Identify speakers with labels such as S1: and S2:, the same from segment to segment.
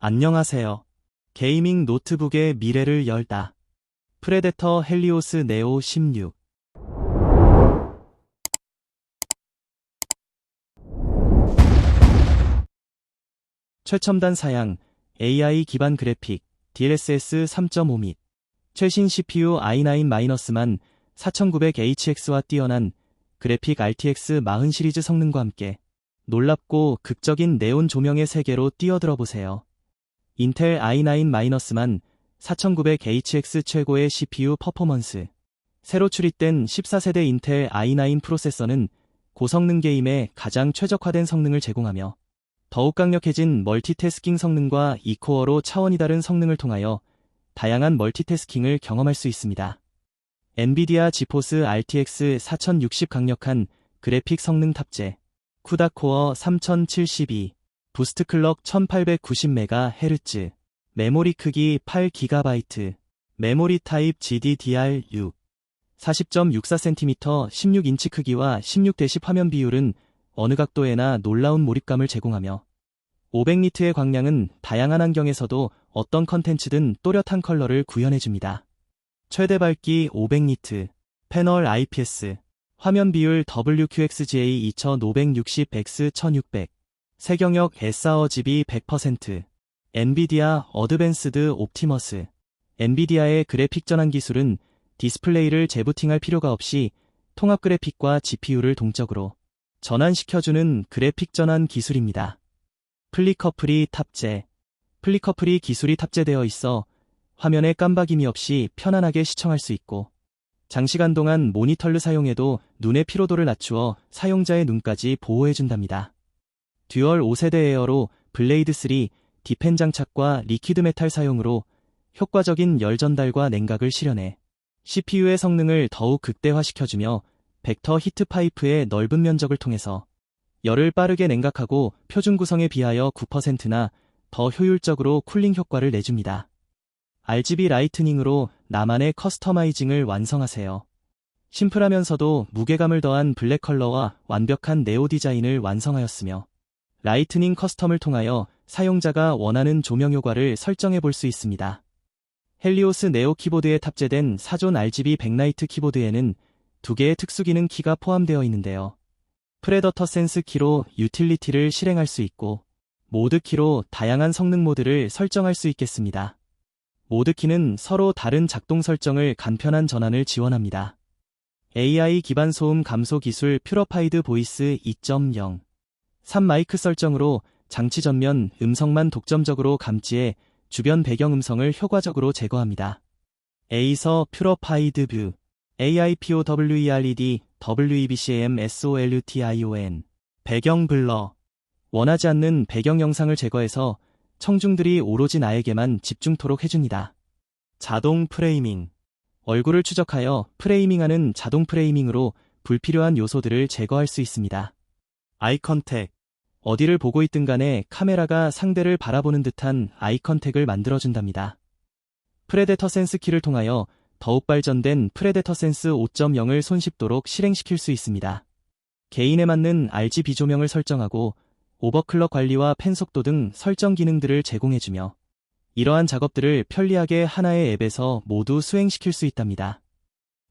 S1: 안녕하세요. 게이밍 노트북의 미래를 열다. 프레데터 헬리오스 네오 16. 최첨단 사양, AI 기반 그래픽, DLSS 3.5 및 최신 CPU i9-만 4900HX와 뛰어난 그래픽 RTX 40 시리즈 성능과 함께 놀랍고 극적인 네온 조명의 세계로 뛰어들어 보세요. 인텔 i9-만 4900HX 최고의 CPU 퍼포먼스. 새로 출입된 14세대 인텔 i9 프로세서는 고성능 게임에 가장 최적화된 성능을 제공하며 더욱 강력해진 멀티태스킹 성능과 2코어로 차원이 다른 성능을 통하여 다양한 멀티태스킹을 경험할 수 있습니다. 엔비디아 지포스 RTX 4060 강력한 그래픽 성능 탑재, 쿠다코어 3072, 부스트 클럭 1890MHz, 메모리 크기 8GB, 메모리 타입 GDDR6, 40.64cm 16인치 크기와 16대10 화면 비율은 어느 각도에나 놀라운 몰입감을 제공하며 500니트의 광량은 다양한 환경에서도 어떤 컨텐츠든 또렷한 컬러를 구현해줍니다. 최대 밝기 500니트, 패널 IPS, 화면 비율 WQXGA 2560X1600, 세경역 SRGB 100%, 엔비디아 어드밴스드 옵티머스, 엔비디아의 그래픽 전환 기술은 디스플레이를 재부팅할 필요가 없이 통합 그래픽과 GPU를 동적으로 전환시켜주는 그래픽 전환 기술입니다. 플리커플이 탑재. 플리커플이 기술이 탑재되어 있어 화면에 깜박임이 없이 편안하게 시청할 수 있고 장시간 동안 모니터를 사용해도 눈의 피로도를 낮추어 사용자의 눈까지 보호해준답니다. 듀얼 5세대 에어로 블레이드 3 디펜 장착과 리퀴드 메탈 사용으로 효과적인 열 전달과 냉각을 실현해 CPU의 성능을 더욱 극대화시켜주며 벡터 히트 파이프의 넓은 면적을 통해서 열을 빠르게 냉각하고 표준 구성에 비하여 9%나 더 효율적으로 쿨링 효과를 내줍니다. RGB 라이트닝으로 나만의 커스터마이징을 완성하세요. 심플하면서도 무게감을 더한 블랙 컬러와 완벽한 네오 디자인을 완성하였으며 라이트닝 커스텀을 통하여 사용자가 원하는 조명 효과를 설정해 볼 수 있습니다. 헬리오스 네오 키보드에 탑재된 4존 RGB 백라이트 키보드에는 두 개의 특수 기능 키가 포함되어 있는데요. 프레더터 센스 키로 유틸리티를 실행할 수 있고 모드 키로 다양한 성능 모드를 설정할 수 있겠습니다. 모드 키는 서로 다른 작동 설정을 간편한 전환을 지원합니다. AI 기반 소음 감소 기술 퓨러파이드 보이스 2.0 3 마이크 설정으로 장치 전면 음성만 독점적으로 감지해 주변 배경 음성을 효과적으로 제거합니다. 에이서 퓨러파이드 뷰 AIPOWERED WEBCAM SOLUTION 배경 블러 원하지 않는 배경 영상을 제거해서 청중들이 오로지 나에게만 집중토록 해줍니다. 자동 프레이밍 얼굴을 추적하여 프레이밍하는 자동 프레이밍으로 불필요한 요소들을 제거할 수 있습니다. 아이 컨택 어디를 보고 있든 간에 카메라가 상대를 바라보는 듯한 아이 컨택을 만들어준답니다. 프레데터 센스 키를 통하여 더욱 발전된 프레데터 센스 5.0을 손쉽도록 실행시킬 수 있습니다. 개인에 맞는 RGB 조명을 설정하고 오버클럭 관리와 펜 속도 등 설정 기능들을 제공해주며 이러한 작업들을 편리하게 하나의 앱에서 모두 수행시킬 수 있답니다.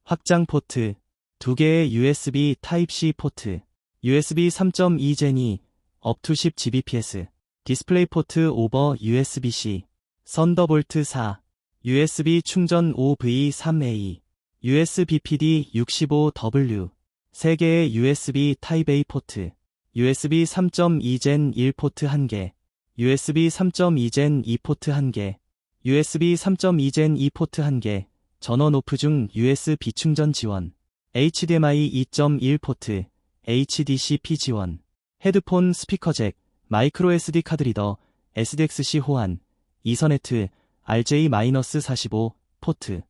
S1: 확장 포트, 두 개의 USB Type-C 포트, USB 3.2 제니, 업투 10 Gbps, 디스플레이 포트 오버 USB-C, 썬더볼트 4, USB 충전 5V3A, USB PD 65W, 3개의 USB Type-A 포트, USB 3.2 Gen 1 포트 1개, USB 3.2 Gen 2 포트 1개, USB 3.2 Gen 2 포트 1개, 전원 오프 중 USB 충전 지원, HDMI 2.1 포트, HDCP 지원, 헤드폰 스피커 잭, 마이크로 SD 카드 리더, SDXC 호환, 이서네트, RJ-45 포트